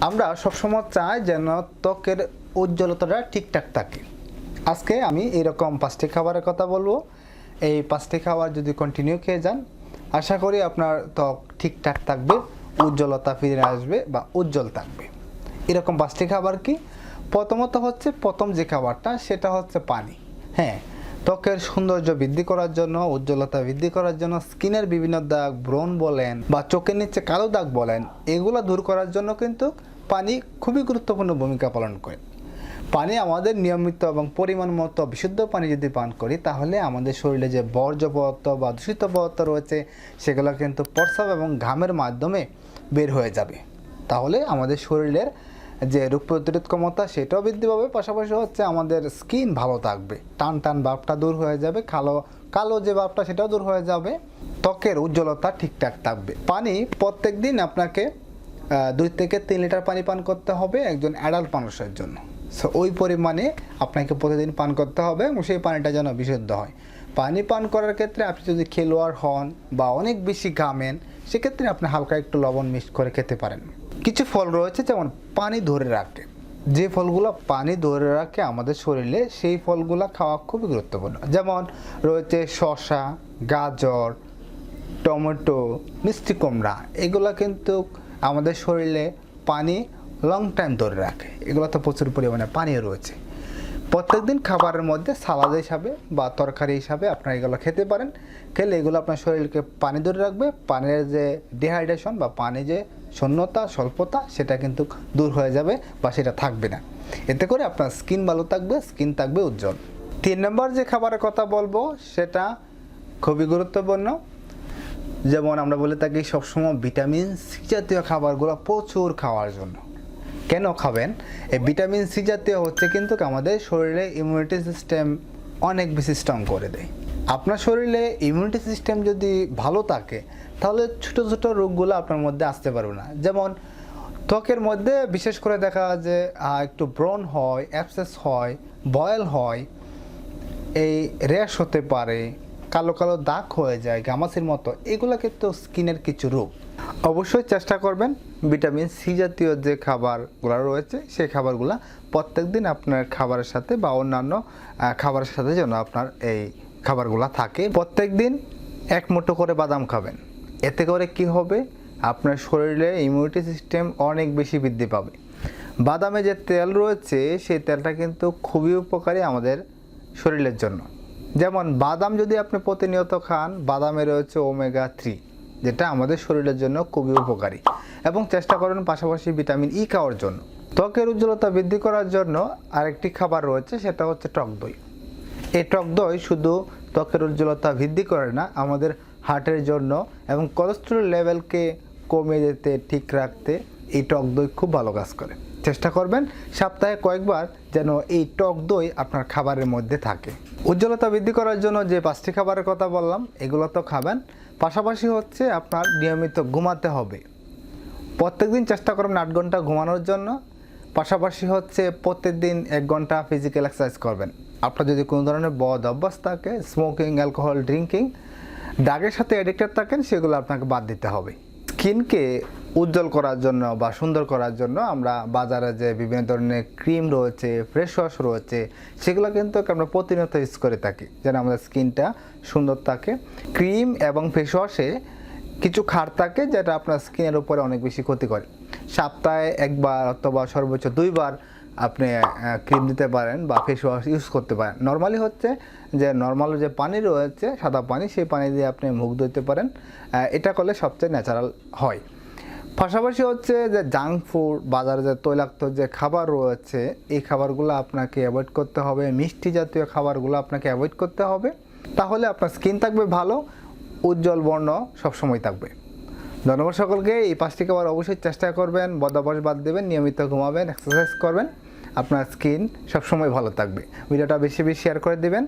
আমরা সবসময় চাই যেন ত্বকের উজ্জ্বলতাটা ঠিকঠাক থাকে। আজকে আমি এরকম পাঁচটি খাবারের কথা বলব। এই পাঁচটি খাবার যদি কন্টিনিউ খেয়ে যান, আশা করি আপনার ত্বক ঠিকঠাক থাকবে, উজ্জ্বলতা ফিরে আসবে বা উজ্জ্বল থাকবে। এরকম পাঁচটি খাবার কি? প্রথমত হচ্ছে প্রথম যে খাবারটা, সেটা হচ্ছে পানি। হ্যাঁ ত্বকের সৌন্দর্য বৃদ্ধি করার জন্য, উজ্জ্বলতা বৃদ্ধি করার জন্য স্কিনের বিভিন্ন দাগ, ব্রণ বলেন বা চোখের নিচে কালো দাগ বলেন, এগুলো দূর করার জন্য কিন্তু পানি খুবই গুরুত্বপূর্ণ ভূমিকা পালন করে। পানি আমাদের নিয়মিত এবং পরিমাণ মতো বিশুদ্ধ পানি যদি পান করি, তাহলে আমাদের শরীরে যে বর্জ্য পদার্থ বা দূষিত পদার্থ রয়েছে, সেগুলো কিন্তু প্রস্রাব এবং ঘামের মাধ্যমে বের হয়ে যাবে। তাহলে আমাদের শরীরের যে রোগ প্রতিরোধ ক্ষমতা, সেটাও বৃদ্ধি পাবে। পাশাপাশি হচ্ছে আমাদের স্কিন ভালো থাকবে। টান টান ভাবটা দূর হয়ে যাবে, কালো কালো যে ভাবটা, সেটাও দূর হয়ে যাবে। ত্বকের উজ্জ্বলতা ঠিকঠাক থাকবে। পানি প্রত্যেক দিন আপনাকে দুই থেকে তিন লিটার পানি পান করতে হবে একজন অ্যাডাল্ট মানুষের জন্য। সো ওই পরিমাণে আপনাকে প্রতিদিন পান করতে হবে এবং সেই পানিটা যেন বিশুদ্ধ হয়। পানি পান করার ক্ষেত্রে আপনি যদি খেলোয়াড় হন বা অনেক বেশি ঘামেন, সেক্ষেত্রে আপনি হালকা একটু লবণ মিক্স করে খেতে পারেন। কিছু ফল রয়েছে, যেমন পানি ধরে রাখে। যে ফলগুলো পানি ধরে রাখে আমাদের শরীরে, সেই ফলগুলো খাওয়া খুবই গুরুত্বপূর্ণ। যেমন রয়েছে শশা গাজর, টমেটো, মিষ্টি কুমড়া, এগুলো কিন্তু আমাদের শরীরে পানি লং টাইম ধরে রাখে। এগুলো তো প্রচুর পরিমাণে পানি রয়েছে। প্রত্যেকদিন খাবারের মধ্যে সালাদ হিসাবে বা তরকারি হিসাবে আপনারা এগুলো খেতে পারেন। খেলে এগুলো আপনার শরীরকে পানি ধরে রাখবে। পানির যে ডিহাইড্রেশন বা পানি যে শূন্যতা, স্বল্পতা, সেটা কিন্তু দূর হয়ে যাবে বা সেটা থাকবে না। এতে করে আপনার স্কিন ভালো থাকবে স্কিন থাকবে উজ্জ্বল। তিন নম্বর যে খাবারের কথা বলব, সেটা খুবই গুরুত্বপূর্ণ। যেমন আমরা বলে থাকি সবসময় ভিটামিন সি জাতীয় খাবারগুলো প্রচুর খাওয়ার জন্য। কেন খাবেন? এই ভিটামিন সি জাতীয় হচ্ছে কিন্তু আমাদের শরীরে ইমিউনিটি সিস্টেম অনেক বেশি স্ট্রং করে দেয়। আপনার শরীরে ইমিউনিটি সিস্টেম যদি ভালো থাকে, তাহলে ছোট ছোট রোগগুলো আপনার মধ্যে আসতে পারবে না। যেমন ত্বকের মধ্যে বিশেষ করে দেখা যে একটু ব্রণ হয় অ্যাপসেস হয় বয়েল হয়, এই র্যাশ হতে পারে, কালো কালো দাগ হয়ে যায়, গামাসির মতো, এগুলো কিন্তু স্কিনের কিছু রোগ। অবশ্যই চেষ্টা করবেন। ভিটামিন সি জাতীয় যে খাবারগুলো রয়েছে, সেই খাবারগুলো প্রত্যেক দিন আপনার খাবারের সাথে বা অন্যান্য খাবারের সাথে যেন আপনার এই খাবারগুলো থাকে। প্রত্যেক দিন এক মুঠো করে বাদাম খাবেন। এতে করে কি হবে? আপনার শরীরে ইমিউনিটি সিস্টেম অনেক বেশি বৃদ্ধি পাবে। বাদামে যে তেল রয়েছে, সেই তেলটা কিন্তু খুবই উপকারী আমাদের শরীরের জন্য। যেমন বাদাম যদি আপনি প্রতিনিয়ত খান, বাদামে রয়েছে ওমেগা থ্রি যেটা আমাদের শরীরের জন্য খুবই উপকারী। এবং চেষ্টা করুন পাশাপাশি ভিটামিন ই খাওয়ার জন্য। ত্বকের উজ্জ্বলতা বৃদ্ধি করার জন্য আরেকটি খাবার রয়েছে, সেটা হচ্ছে টক দই। এই টক দই শুধু ত্বকের উজ্জ্বলতা বৃদ্ধি করে না, আমাদের হার্টের জন্য এবং কোলেস্ট্রল লেভেলকে কমে যেতে ঠিক রাখতে এই টক দই খুব ভালো কাজ করে। চেষ্টা করবেন সপ্তাহে কয়েকবার যেন এই টক দই আপনার খাবারের মধ্যে থাকে। উজ্জ্বলতা বৃদ্ধি করার জন্য যে পাঁচটি খাবারের কথা বললাম, এগুলো তো খাবেন। পাশাপাশি হচ্ছে আপনার নিয়মিত ঘুমাতে হবে। প্রত্যেক দিন চেষ্টা করবেন আট ঘণ্টা ঘুমানোর জন্য। পাশাপাশি হচ্ছে প্রত্যেক দিন এক ঘণ্টা ফিজিক্যাল এক্সারসাইজ করবেন। আপনার যদি কোনো ধরনের বদ অভ্যাস থাকে স্মোকিং অ্যালকোহল ড্রিঙ্কিং ড্রাগের সাথে অ্যাডিক্টেড থাকেন, সেগুলো আপনাকে বাদ দিতে হবে। স্কিনকে উজ্জ্বল করার জন্য বা সুন্দর করার জন্য আমরা বাজারে যে বিভিন্ন ধরনের ক্রিম রয়েছে, ফ্রেশ ওয়াশ রয়েছে, সেগুলো কিন্তু আমরা প্রতিনিয়ত ইউজ করে থাকি। যেন আমাদের স্কিনটা সুন্দর থাকে। ক্রিম এবং ফেস ওয়াশে কিছু খার থাকে যেটা আপনার স্কিনের উপরে অনেক বেশি ক্ষতি করে। সপ্তাহে একবার অথবা সর্বোচ্চ দুইবার আপনি ক্রিম দিতে পারেন বা ফেস ওয়াশ ইউজ করতে পারেন। নর্মালি হচ্ছে যে নর্মাল যে পানি রয়েছে, সাদা পানি, সেই পানি দিয়ে আপনি মুখ ধুতে পারেন। এটা করলে সবচেয়ে ন্যাচারাল হয়। পাশাপাশি হচ্ছে যে জাঙ্ক ফুড বাজারে যে তৈলাক্ত যে খাবার রয়েছে, এই খাবারগুলো আপনাকে অ্যাভয়েড করতে হবে। মিষ্টি জাতীয় খাবারগুলো আপনাকে অ্যাভয়েড করতে হবে। তাহলে আপনার স্কিন থাকবে ভালো, উজ্জ্বল বর্ণ সবসময় থাকবে। ধন্যবাদ সকলকে। এই পাঁচটি খাবার অবশ্যই চেষ্টা করবেন বদাবস বাদ দেবেন, নিয়মিত ঘুমাবেন এক্সারসাইজ করবেন। আপনার স্কিন সবসময় ভালো থাকবে। ভিডিওটা বেশি বেশি শেয়ার করে দিবেন।